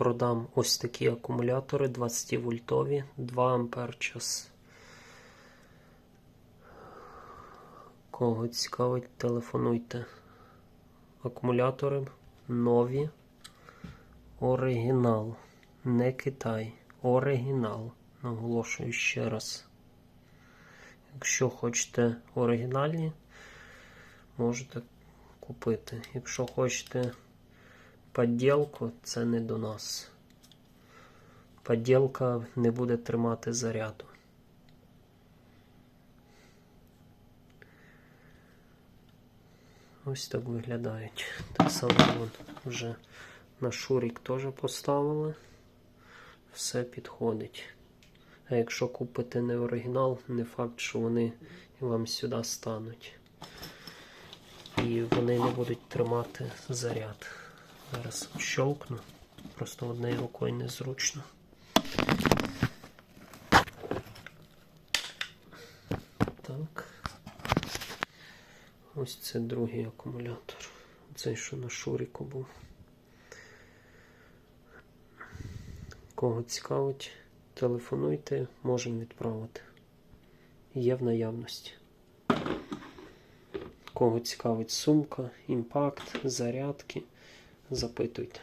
продам ось такі акумулятори 20 вольтові 2 ампер час. Кого цікавить, телефонуйте. Акумулятори нові. Оригінал. Не Китай. Оригінал. Наголошую ще раз. Якщо хочете оригінальні, можете купити. Якщо хочете поділку, це не до нас. Поділка не буде тримати заряду. Ось так виглядають. Так само вон вже на шурік теж поставили. Все підходить. А якщо купите не оригінал, не факт, що вони вам сюди стануть. І вони не будуть тримати заряд. Зараз щелкну. Просто однією рукою незручно. Так. Ось це другий акумулятор. Цей, що на шуріку був. Кого цікавить, телефонуйте, можемо відправити. Є в наявності. Кого цікавить сумка, імпакт, зарядки, запитуйте.